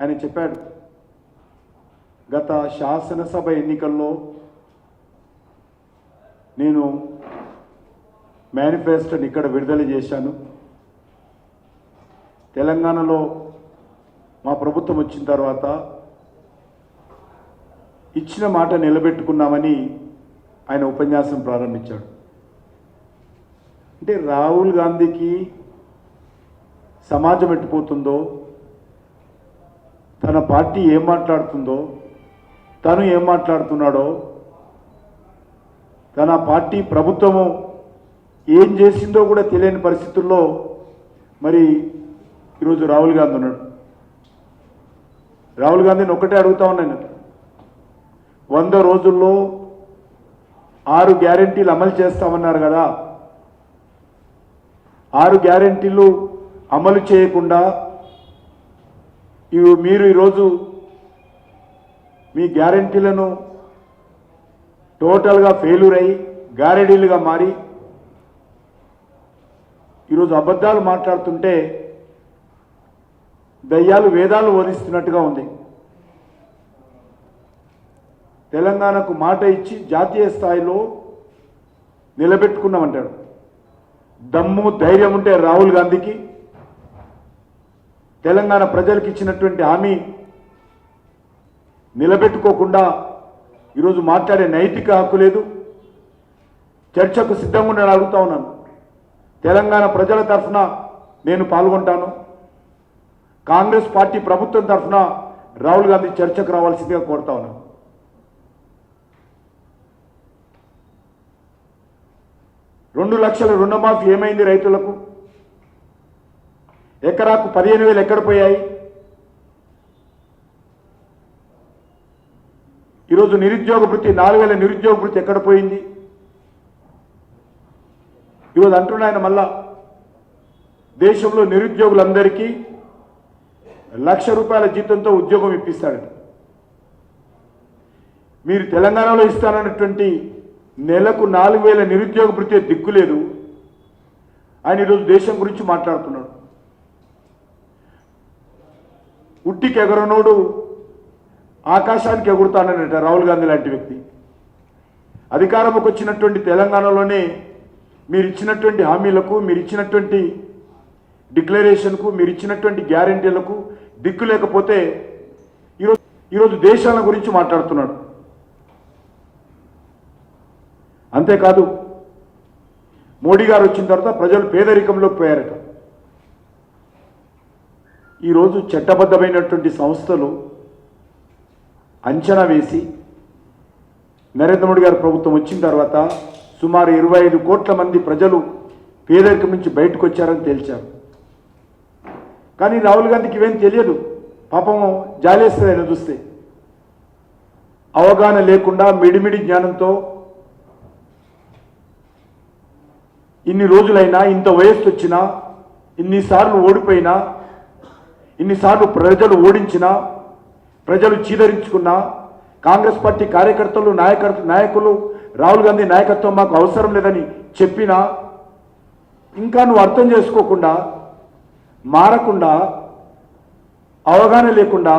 ఆయన చెప్పాడు. గత శాసనసభ ఎన్నికల్లో నేను మేనిఫెస్టోని ఇక్కడ విడుదల చేశాను. తెలంగాణలో మా ప్రభుత్వం వచ్చిన తర్వాత ఇచ్చిన మాట నిలబెట్టుకున్నామని ఆయన ఉపన్యాసం ప్రారంభించాడు. అంటే రాహుల్ గాంధీకి సమాజం ఎట్టిపోతుందో తన పార్టీ ఏం మాట్లాడుతుందో తను ఏం మాట్లాడుతున్నాడో తన పార్టీ ప్రభుత్వము ఏం చేసిందో కూడా తెలియని పరిస్థితుల్లో మరి ఈరోజు రాహుల్ గాంధీ ఉన్నాడు. రాహుల్ గాంధీని ఒకటే అడుగుతా ఉన్నాను వంద రోజుల్లో ఆరు గ్యారెంటీలు అమలు చేస్తామన్నారు కదా. ఆరు గ్యారెంటీలు అమలు చేయకుండా ఇవి మీరు ఈరోజు మీ గ్యారెంటీలను టోటల్గా ఫెయిల్యూర్ అయ్యి గారెడీలుగా మారి ఈరోజు అబద్ధాలు మాట్లాడుతుంటే దయ్యాలు వేదాలు వధిస్తున్నట్టుగా ఉంది. తెలంగాణకు మాట ఇచ్చి జాతీయ స్థాయిలో నిలబెట్టుకున్నామంటాడు. దమ్ము ధైర్యం ఉంటే రాహుల్ గాంధీకి తెలంగాణ ప్రజలకు ఇచ్చినటువంటి హామీ నిలబెట్టుకోకుండా ఈరోజు మాట్లాడే నైతిక హక్కు లేదు. చర్చకు సిద్ధంగా నేను అడుగుతా ఉన్నాను. తెలంగాణ ప్రజల తరఫున నేను పాల్గొంటాను. కాంగ్రెస్ పార్టీ ప్రభుత్వం తరఫున రాహుల్ గాంధీ చర్చకు రావాల్సిందిగా కోరుతా ఉన్నాను. రెండు లక్షల రుణమాఫీ ఏమైంది రైతులకు? ఎకరాకు పదిహేను వేలు ఎక్కడ పోయాయి? ఈరోజు నిరుద్యోగ వృత్తి నాలుగు వేల నిరుద్యోగ వృత్తి ఎక్కడ పోయింది? ఈరోజు అంటున్నాయన మళ్ళా దేశంలో నిరుద్యోగులందరికీ లక్ష రూపాయల జీతంతో ఉద్యోగం ఇప్పిస్తాడు మీరు తెలంగాణలో ఇస్తానన్నటువంటి నెలకు నాలుగు వేల నిరుద్యోగ వృత్తి దిక్కులేదు ఆయన ఈరోజు దేశం గురించి మాట్లాడుతున్నాడు. ఉట్టికి ఎగరనోడు ఆకాశానికి ఎగురుతానంట రాహుల్ గాంధీ లాంటి వ్యక్తి. అధికారంలోకి వచ్చినటువంటి తెలంగాణలోనే మీరు ఇచ్చినటువంటి హామీలకు మీరు ఇచ్చినటువంటి డిక్లరేషన్కు మీరు ఇచ్చినటువంటి గ్యారంటీలకు దిక్కు లేకపోతే ఈరోజు ఈరోజు దేశాల గురించి మాట్లాడుతున్నాడు. అంతేకాదు మోడీ గారు వచ్చిన తర్వాత ప్రజలు పేదరికంలోకి పోయారట. ఈరోజు చట్టబద్ధమైనటువంటి సంస్థలు అంచనా వేసి నరేంద్ర మోడీ గారు ప్రభుత్వం వచ్చిన తర్వాత సుమారు ఇరవై ఐదు కోట్ల మంది ప్రజలు పేదరికం నుంచి బయటకు వచ్చారని తేల్చారు. కానీ రాహుల్ గాంధీకి ఇవేం తెలియదు. పాపం జాలేస్తుంది ఆయన చూస్తే అవగాహన లేకుండా మిడిమిడి జ్ఞానంతో ఇన్ని రోజులైనా ఇంత వయస్సు వచ్చినా ఇన్నిసార్లు ఓడిపోయినా ఇన్నిసార్లు ప్రజలు ఓడించినా ప్రజలు చీదరించుకున్నా కాంగ్రెస్ పార్టీ కార్యకర్తలు నాయకర్త నాయకులు రాహుల్ గాంధీ నాయకత్వం మాకు అవసరం లేదని చెప్పినా ఇంకా నువ్వు అర్థం చేసుకోకుండా మారకుండా అవగాహన లేకుండా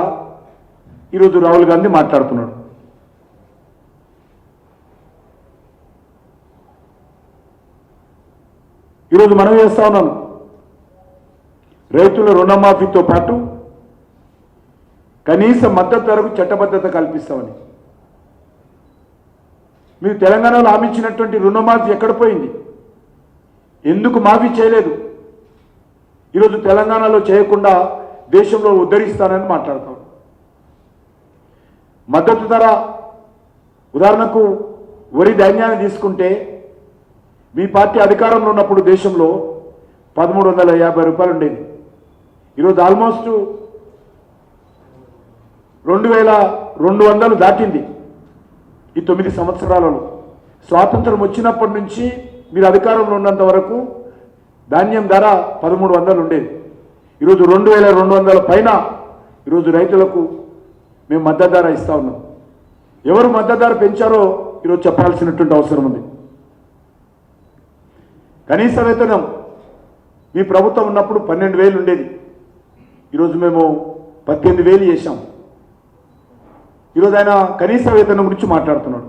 ఈరోజు రాహుల్ గాంధీ మాట్లాడుతున్నాడు. ఈరోజు మనం చేస్తా ఉన్నాం? రైతుల రుణమాఫీతో పాటు కనీస మద్దతు ధరకు చట్టబద్ధత కల్పిస్తామని. మీరు తెలంగాణలో ఆమించినటువంటి రుణమాఫీ ఎక్కడ పోయింది? ఎందుకు మాఫీ చేయలేదు? ఈరోజు తెలంగాణలో చేయకుండా దేశంలో ఉద్ధరిస్తానని మాట్లాడతాం. మద్దతు ధర ఉదాహరణకు వరి ధాన్యాన్ని తీసుకుంటే మీ పార్టీ అధికారంలో ఉన్నప్పుడు దేశంలో పదమూడు వందల యాభై రూపాయలు ఉండేది. ఈరోజు ఆల్మోస్ట్ రెండు వేల రెండు వందలు దాటింది ఈ తొమ్మిది సంవత్సరాలలో. స్వాతంత్రం వచ్చినప్పటి నుంచి మీరు అధికారంలో ఉన్నంత వరకు ధాన్యం ధర పదమూడు వందలు ఉండేది. ఈరోజు రెండు వేల రెండు వందల పైన ఈరోజు రైతులకు మేము మద్దతు ధర ఇస్తా ఉన్నాం. ఎవరు మద్దతు ధర పెంచారో ఈరోజు చెప్పాల్సినటువంటి అవసరం ఉంది. కనీస వేతనం మీ ప్రభుత్వం ఉన్నప్పుడు పన్నెండు వేలు ఉండేది. ఈరోజు మేము పద్దెనిమిది వేలు చేశాం. ఈరోజు ఆయన కనీస వేతనం గురించి మాట్లాడుతున్నాడు.